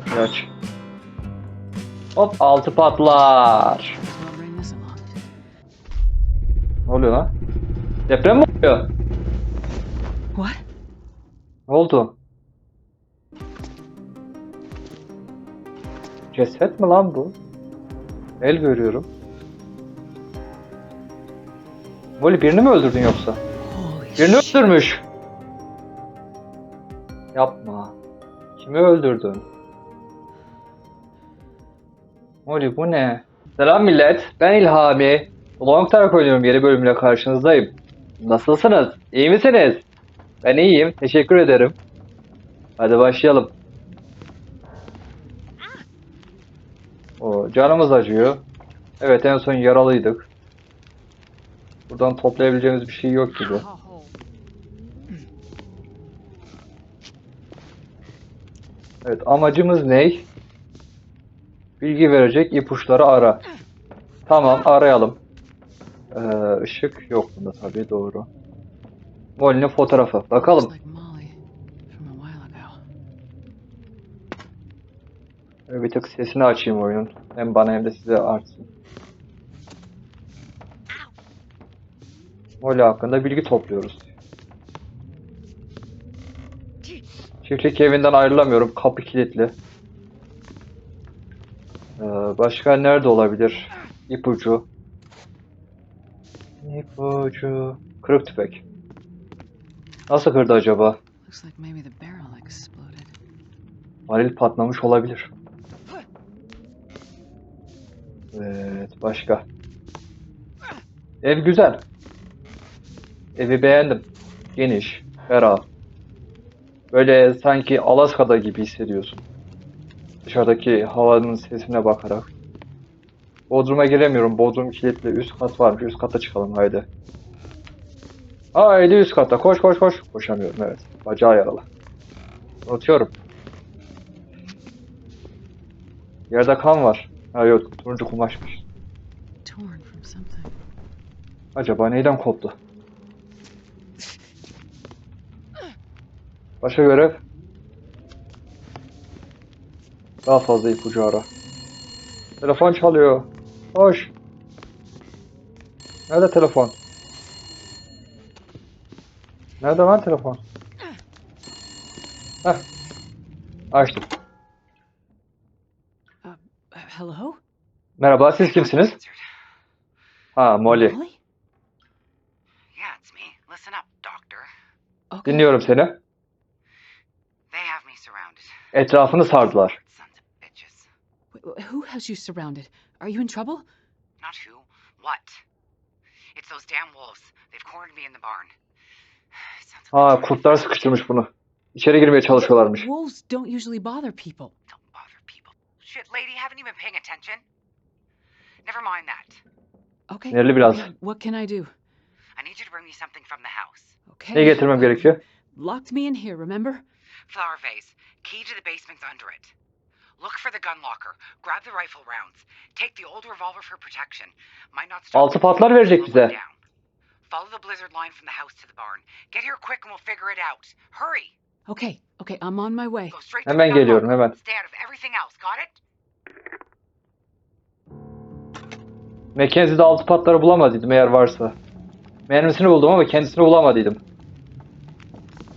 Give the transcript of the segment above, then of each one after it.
Kapıyı aç. Hop altı patlar. Ne oluyor lan? Deprem mi oluyor? What? Ne oldu? Ceset mi lan bu? El görüyorum. Molly birini mi öldürdün yoksa? Birini öldürmüş. Yapma. Kimi öldürdün? Molly bu ne? Selam millet. Ben İlhami. Long Dark oynuyorum yeni bölümüyle karşınızdayım. Nasılsınız? İyi misiniz? Ben iyiyim. Teşekkür ederim. Hadi başlayalım. O canımız acıyor. Evet en son yaralıydık. Buradan toplayabileceğimiz bir şey yok gibi. Evet amacımız ne? Bilgi verecek ipuçları ara. Tamam arayalım. Ee, ışık yok bunda tabii doğru. Molly'nin fotoğrafı. Bakalım. Ee, Bir tık sesini açayım oyunun. Hem bana hem de size artsın. Molly hakkında bilgi topluyoruz. Çiftlik evinden ayrılamıyorum. Kapı kilitli. Ee, başka nerede olabilir? İpucu. İpucu. Kırık tüfek. Nasıl kırdı acaba? Varil patlamış olabilir. Evet, başka. Ev güzel. Evi beğendim. Geniş, ferah. Böyle sanki Alaska'da gibi hissediyorsun. Dışarıdaki havanın sesine bakarak. Bodrum'a giremiyorum. Bodrum kilitli. Üst kat varmış. Üst kata çıkalım haydi. Haydi üst kata. Koş koş koş. Koşamıyorum evet. Bacağı yaralı. Unutuyorum. Yerde kan var. Ha yok, turuncu kumaşmış. Acaba neyden koptu? Başka görev? Daha fazla ipucu ara. Telefon çalıyor. Hoş. Nerede telefon? Nerede lan telefon? Heh. Açtım. Uh, hello? Merhaba, siz kimsiniz? Ha, Molly. Molly? Yeah, it's me. Listen up, Doctor. Okay. Dinliyorum seni. They have me surrounded. Etrafını sardılar. Who has you surrounded? Are you in trouble? Not who, what? It's those damn wolves. They've cornered me in the barn. Sons of Ha, bitches. kurtlar sıkıştırmış bunu. İçeri girmeye çalışıyorlarmış. Wolves don't usually bother people. Don't bother people. Shit, lady, haven't you been paying attention? Never mind that. Okay. Sinirli biraz. okay, What can I do? I need you to bring me something from the house. Okay. Ne getirmem gerekiyor? Locked me in here, remember? Flower vase. Key to the basement's under it. Look for the gun locker. Grab the rifle rounds. Take the old revolver for protection. Might not stop Altı patlar verecek bize. Follow the blizzard line from the house to the barn. Get here quick and we'll figure it out. Hurry. Okay. Okay, I'm on my way. Hemen geliyorum, locker. hemen. Stay out of everything else. Got it? Mackenzie'de altı patları bulamadıydım eğer varsa. Mermisini buldum ama kendisini bulamadıydım.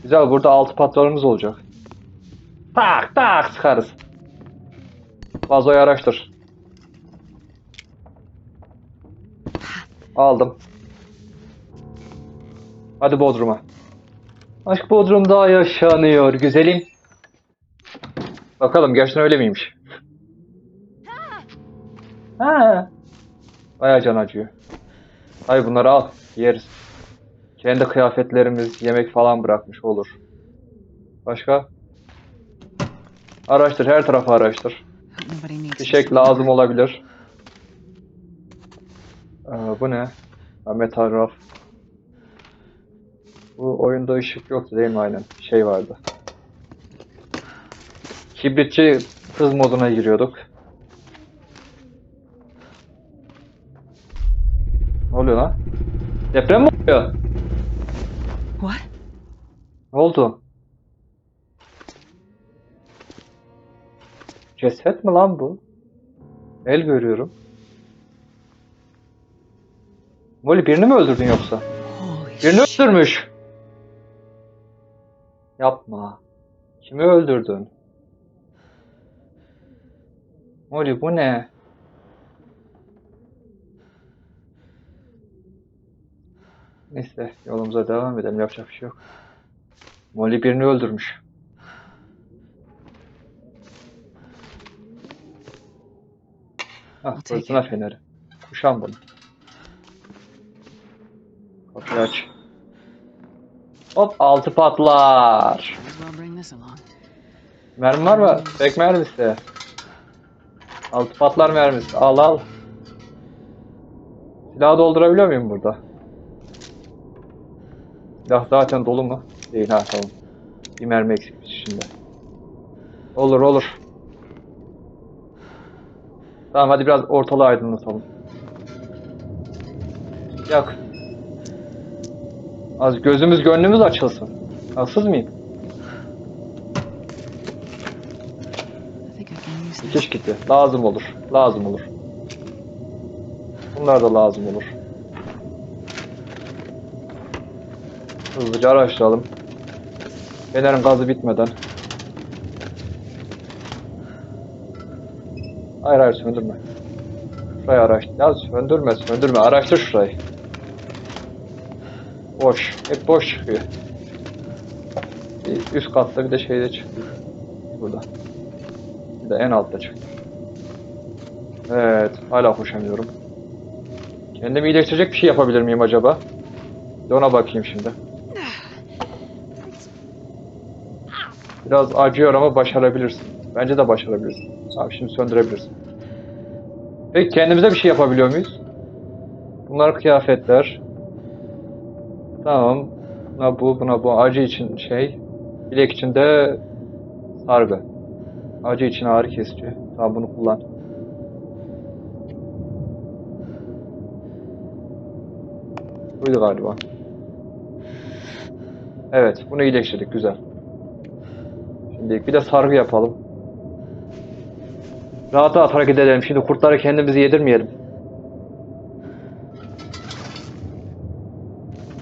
Güzel burada altı patlarımız olacak. Tak tak sıkarız. Vazoyu araştır. Aldım. Hadi Bodrum'a. Aşk Bodrum'da yaşanıyor güzelim. Bakalım gerçekten öyle miymiş? Ha. Bayağı can acıyor. Hayır bunları al. Yeriz. Kendi kıyafetlerimiz, yemek falan bırakmış olur. Başka? Araştır. Her tarafı araştır. Fişek lazım olabilir. Ee, bu ne? Ha, metal raf. Bu oyunda ışık yoktu değil mi aynen? Şey vardı. Kibritçi hız moduna giriyorduk. Ne oluyor lan? Deprem mi oluyor? Ne What? oldu? Ceset mi lan bu? El görüyorum. Molly birini mi öldürdün yoksa? Birini öldürmüş. Yapma. Kimi öldürdün? Molly bu ne? Neyse yolumuza devam edelim. Yapacak bir şey yok. Molly birini öldürmüş. Ah, fırtına feneri. Kuşan bunu. Kapıyı aç. Hop altı patlar. Mermi var mı? Tek mermisi. Altı patlar mermisi. Al al. Silahı doldurabiliyor muyum burada? Silah zaten dolu mu? Değil ha tamam. Bir mermi eksikmiş şimdi. Olur olur. Tamam hadi biraz ortalığı aydınlatalım. Yak. Az gözümüz gönlümüz açılsın. Haksız mıyım? Dikiş kiti. Lazım olur. Lazım olur. Bunlar da lazım olur. Hızlıca araştıralım. Fenerin gazı bitmeden. Hayır hayır söndürme. Şurayı araştır. Ya söndürme söndürme. Araştır şurayı. Boş. Hep boş çıkıyor. Bir üst katta bir de şeyde çıkıyor. Burada. Bir de en altta çıktı. Evet, hala koşamıyorum. Kendimi iyileştirecek bir şey yapabilir miyim acaba? De ona bakayım şimdi. Biraz acıyor ama başarabilirsin. Bence de başarabilirsin. Abi şimdi söndürebilirsin. Peki kendimize bir şey yapabiliyor muyuz? Bunlar kıyafetler. Tamam. Buna bu, buna bu. Acı için şey. Bilek için de sargı. Acı için ağrı kesici. Tamam bunu kullan. Buydu galiba. Evet, bunu iyileştirdik. Güzel. Şimdi bir de sargı yapalım. Rahat rahat hareket edelim. Şimdi kurtları kendimizi yedirmeyelim.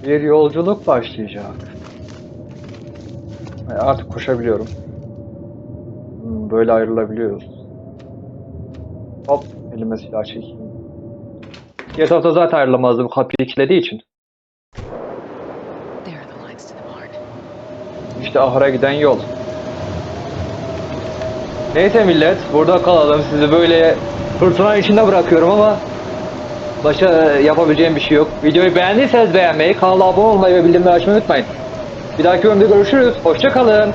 Bir yolculuk başlayacak. Ay, Artık koşabiliyorum. Hmm, Böyle ayrılabiliyoruz. Hop, elime silah çekeyim. Diğer tarafta zaten ayrılamazdı bu kapıyı kilitlediği için. İşte ahıra giden yol. Neyse millet, burada kalalım. Sizi böyle fırtınanın içinde bırakıyorum ama başka e, yapabileceğim bir şey yok. Videoyu beğendiyseniz beğenmeyi, kanala abone olmayı ve bildirimleri açmayı unutmayın. Bir dahaki bölümde görüşürüz. Hoşça kalın.